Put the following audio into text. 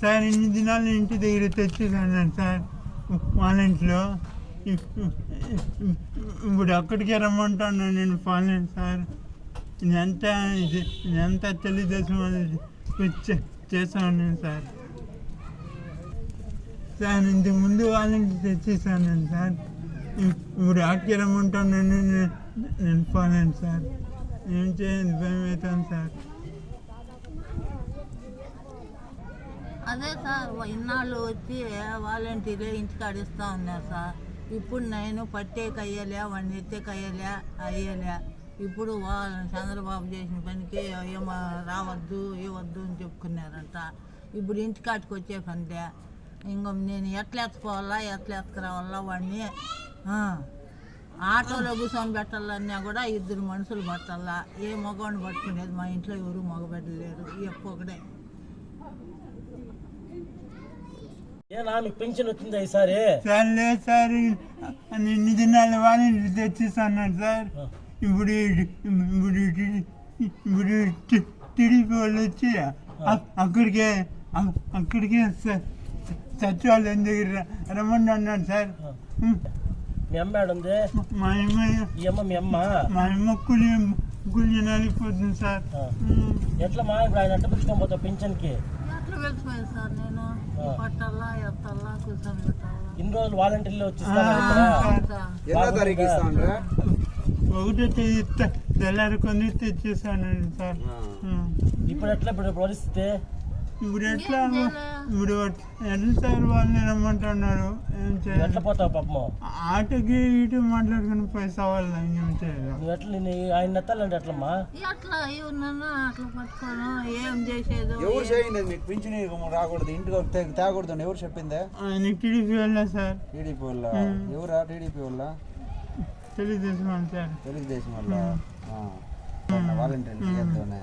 Sir ఇన్ని దినాలు ఇంటి దగ్గర తెచ్చేసాను సార్. పాలెంట్లో ఇప్పుడు అక్కడికే రమ్మంటాను నేను పోలేను సార్. ఎంత ఇది ఇదంతా తెలుగుదేశం అనేది చేశాను నేను సార్. సార్ ఇంతకు ముందు వాళ్ళ తెచ్చేసాను నేను సార్. ఇప్పుడు అక్కడికి రమ్మంటాను నేను నేను- నేను పోలేను సార్. ఏం చేయండి భయం అవుతాను సార్. అదే సార్ ఇన్నాళ్ళు వచ్చి వాలంటీర్లే ఇంటికాడ ఇస్తా ఉన్నారు సార్. ఇప్పుడు నేను పట్టేకి అయ్యలే వాడిని ఎత్తేకి అయ్యలే. అయ్యలే ఇప్పుడు చంద్రబాబు చేసిన పనికి ఏమో రావద్దు ఇవ్వద్దు అని చెప్పుకున్నారంట. ఇప్పుడు ఇంటికాటికి వచ్చే పనిలే. ఇంకో నేను ఎట్లా ఎత్తుకోవాలా ఎట్లా ఎత్తుకురావాలా వాడిని ఆటోలో కూర్చొని పెట్టాలన్నా కూడా ఇద్దరు మనుషులు పట్టాలా? ఏ మగవాడిని పట్టుకునేది? మా ఇంట్లో ఎవరు మగబెట్టలేరు ఎక్కువ ఒకడే ఏనా మీకు పెన్షన్ వచ్చిందా ఈసారి సార్ లేదు సార్ అని ఇన్ని దినాలు వాళ్ళ ఇంటి తెచ్చేసాను సార్ ఇప్పుడు ఈ- ఇప్పుడు ఈ- ఇప్పుడు టి- టీడీపీ వాళ్ళు వచ్చి అ- అక్కడికే అ- అక్కడికే స- సచివాలయం దగ్గర రమ్మండి అన్నాడు సార్ మీ అమ్మ ఏడుంది మా అమ్మ ఈ అమ్మ మీ అమ్మ మా అమ్మ కూలి కూలి నలిగిపోతుంది సార్ ఆ. ఎట్లా మా ఇప్పుడు ఆయన అట్ట పెట్టుకొని పోతావు సార్ నేను. పట్టాలా ఎత్తాలా కూర్చొని పెట్టాలా. ఇన్ని రోజులు వాలంటీర్లు వచ్చి ఎన్నో తారీఖు ఒకటో తెల్లారి కొన్ని తెచ్చేసాను సార్. ఇప్పుడు ఎట్లా ఇప్పుడు పరిస్థితి ఇప్పుడు ఎట్లా? ఇప్పుడు సార్ వాళ్ళని రమ్మంటున్నారు? ఏం చేయాలి? ఎట్లా పోతావు పాపము ఆటకి ఇటు మాట్లాడుకుని పైసా వాళ్ళు ఏం చేయాలి? నువ్వు ఎట్లా నీ ఆయన నెత్తాలంటే ఎట్లమ్మా? ఎట్లా ఎవరినన్నా అట్లా పట్టుకోను? ఏం చేసేదో ఎవరు చేయండి? మీకు పింఛన్ రాకూడదు. ఇంటికి తేకూడదు ఎవరు చెప్పిందే? ఆయన టీడీపీ వాళ్ళ సార్. టీడీపీ వాళ్ళ? ఎవరా టీడీపీ వాళ్ళ? తెలుగుదేశం వాళ్ళు సార్. తెలుగుదేశం వాళ్ళ? వాలంటీర్లు చేద్దామనే